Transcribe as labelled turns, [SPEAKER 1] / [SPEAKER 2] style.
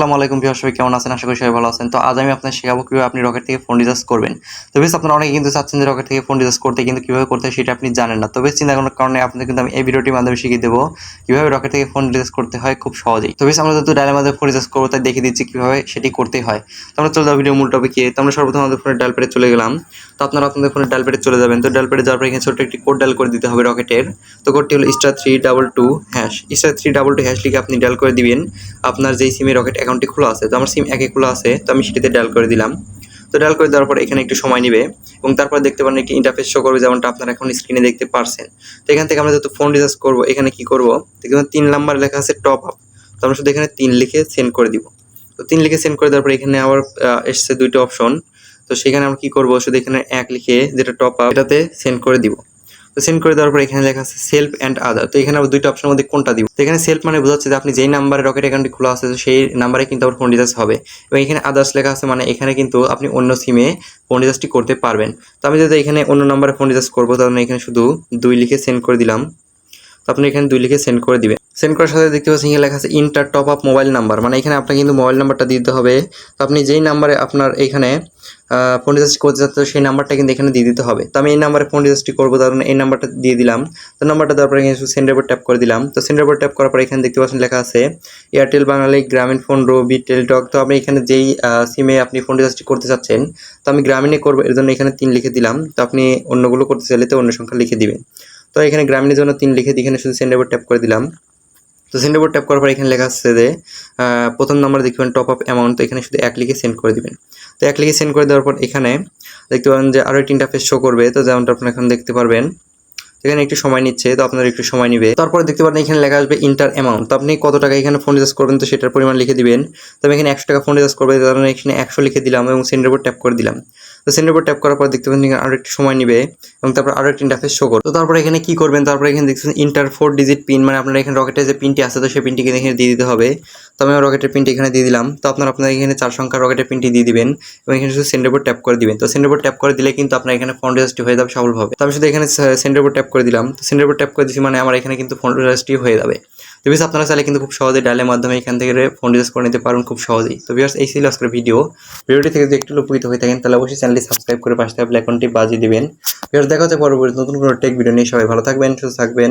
[SPEAKER 1] আসসালামু আলাইকুম বিহার সবাই কেমন আছেন? আশা করি সবাই ভালো আছেন। তো আজ আমি আপনার শেখাবো কীভাবে আপনি রকেট থেকে ফোন রিচার্জ করবেন। তো বেশ আপনারা অনেকে কিন্তু চাচ্ছেন যে রকেট থেকে ফোন রিচার্জ করতে, কিন্তু কীভাবে করতে সেটা আপনি জানেন না। তবে চিন্তা করার কারণে আপনাদের কিন্তু আমি এই ভিডিওটির মাধ্যমে শিখিয়ে দেবো কীভাবে রকেট থেকে ফোন রিচার্জ করতে হয় খুব সহজেই। তো বেশ, আমরা যেহেতু ডায়ালের মাধ্যমে ফোন রিচার্জ করব, তাই দেখিয়ে দিচ্ছি কীভাবে সেটি করতে হয়। তো আমরা চলে যাব ভিডিও মূল টপিকে তো আমরা সর্বপ্রথম আমাদের ফোনের ডায়াল পেটে চলে গেলাম। তো আপনারা আপনাদের ফোনের ডায়াল পেটে চলে যাবেন। তো ডায়াল পেটে যাওয়ার পর এখানে ছোট্ট একটি কোড ডায়াল করে দিতে হবে রকেটের তো কোডটি হলো star three double two hash star three double two hash লিখে আপনি ডায়াল করে দিবেন। আপনার যেই সিমে রকেট অ্যাকাউন্টটি খোলা আছে, তো আমার সিম একে খোলা আছে, তো আমি সেটিতে ডায়াল করে দিলাম। তো ডায়াল করে দেওয়ার পর এখানে একটু সময় নেবে এবং তারপর দেখতে পারেন একটি ইন্টারফেস শো করবে, যেমনটা আপনারা এখন স্ক্রিনে দেখতে পারছেন। তো এখান থেকে আমরা যেহেতু ফোন রিচার্জ করব, এখানে কি করব? দেখতে তিন নাম্বার লেখা আছে টপ আপ তো আমরা শুধু এখানে তিন লিখে সেন্ড করে দিব। তো তিন লিখে সেন্ড করে দেওয়ার পর এখানে আবার এসছে দুইটা অপশন তো সেখানে আমরা কি করব? শুধু এখানে এক লিখে যেটা টপ আপ এটাতে সেন্ড করে দিব। তো সেন্ড করে দেওয়ার পর এখানে লেখা আছে সেলফ অ্যান্ড আদার তো এখানে আবার দুইটা অপশনের মধ্যে কোনটা দিব? তো এখানে সেলফ মানে বোঝাচ্ছে যে আপনি যেই নাম্বারে রকেট অ্যাকাউন্টটি খোলা আছে সেই নাম্বারে কিন্তু আবার ফোন রিচার্জ হবে। এবং এখানে আদার্স লেখা আছে মানে এখানে কিন্তু আপনি অন্য সিমে ফোন রিচার্জটি করতে পারবেন। তো আমি যদি এখানে অন্য নাম্বারে ফোন রিচার্জ করব, তাহলে এখানে শুধু দুই লিখে সেন্ড করে দিলাম। তো আপনি এখানে দুই লিখে সেন্ড করে দিবেন। সেন্ড করার সাথে দেখতে পাচ্ছেন এখানে লেখা আছে enter top up mobile number মানে এখানে আপনাকে কিন্তু মোবাইল নাম্বারটা দিতে হবে। তো আপনি যেই নাম্বারে আপনার এখানে ফোন রিচার্জ করতে যাচ্ছে সেই নাম্বারটা কিন্তু এখানে দিয়ে দিতে হবে। তো আমি এই নাম্বারে ফোন রিচার্জটি করব, তার এই নাম্বারটা দিয়ে দিলাম। তো নাম্বারটা দেওয়ার পরে এখানে সেন্ডের উপর ট্যাপ করে দিলাম। তো সেন্ডের উপর ট্যাপ করার পর এখানে দেখতে পাচ্ছেন লেখা আছে এয়ারটেল বাঙালি গ্রামীণ ফোন রবি টেলিটক তো আপনি এখানে যেই সিমে আপনি ফোন রিচার্জটি করতে চাচ্ছেন, তো আমি গ্রামীণে করব, এর জন্য এখানে তিন লিখে দিলাম। তো আপনি অন্যগুলো করতে চাইলে তো অন্য সংখ্যা লিখে দিবেন। তো এখানে গ্রামীণের জন্য তিন লিখে এখানে শুধু সেন্ডের উপর ট্যাপ করে দিলাম। তো সেন্ড উপর ট্যাপ করার পর এখানে লেখা আসছে যে প্রথম নাম্বার দেখবেন টপ আপ অ্যামাউন্ট তো এখানে শুধু এক লিখে সেন্ড করে দিবেন। তো এক লিখে সেন্ড করে দেওয়ার পর এখানে দেখতে পাবেন যে আরও তিনটা ইন্টারফেস শো করবে, তো যেমনটা আপনারা এখন দেখতে পারবেন। এখানে একটু সময় নিচ্ছে, তো আপনার একটু সময় নেবে। তারপরে দেখতে পারেন এখানে লেখা আসবে ইন্টার অ্যামাউন্ট তো আপনি কত টাকা এখানে ফোন রিচার্জ করবেন, তো সেটার পরিমাণ লিখে দিবেন। তো আমি এখানে একশো টাকা ফোন রিচার্জ করবে, তার এখানে একশো লিখে দিলাম এবং সেন্ডের উপর ট্যাপ করে দিলাম। তো সেন্ডের উপর ট্যাপ করার পর দেখতে পাচ্ছেন আরও একটু সময় নেবে এবং তারপর আরও একটি ইন্টারফেস শো করবে। তো তারপরে এখানে কি করবেন? তারপরে এখানে দেখছেন ইন্টার ফোর ডিজিট পিন মানে আপনার এখানে রকেটের যে পিনটি আছে, তো সেই পিনটিকে এখানে দিয়ে দিতে হবে। তো আমি রকেটের পিনটি এখানে দিয়ে দিলাম। তো আপনার আপনার এখানে চার সংখ্যা রকেটের পিনটি দিয়ে দিবেন এবং এখানে শুধু সেন্ডের উপর ট্যাপ করে দিবেন। তো সেন্ডের উপর ট্যাপ করে দিলে কিন্তু আপনার এখানে ফোন রেজিস্ট্রি হয়ে যাবে সফলভাবে। তো আমি শুধু এখানে সেন্ডের উপর ট্যাপ করে দিলাম। তো সেন্ডের উপর ট্যাপ করে দিচ্ছি মানে আমার এখানে কিন্তু ফোন রেজিস্ট্রি হয়ে যাবে। তো বিকজ আপনারা চাইলে কিন্তু খুব সহজে ডায়ালের মাধ্যমে এখান থেকে ফোন রিচার্জ করে নিতে পারেন খুব সহজেই। তো বিয়ার্স এই ছিল আজকের ভিডিও ভিডিওটি থেকে যদি একটু উপকৃত হয়ে থাকেন, তাহলে অবশ্যই চ্যানেলটি সাবস্ক্রাইব করে পাশে থাকা অ্যাকাউন্টটি বাজিয়ে দেবেন। বিয়ার্স দেখা হচ্ছে পরবর্তী নতুন কোনো টেক ভিডিও নিয়ে। সবাই ভালো থাকবেন, সুস্থ থাকবেন।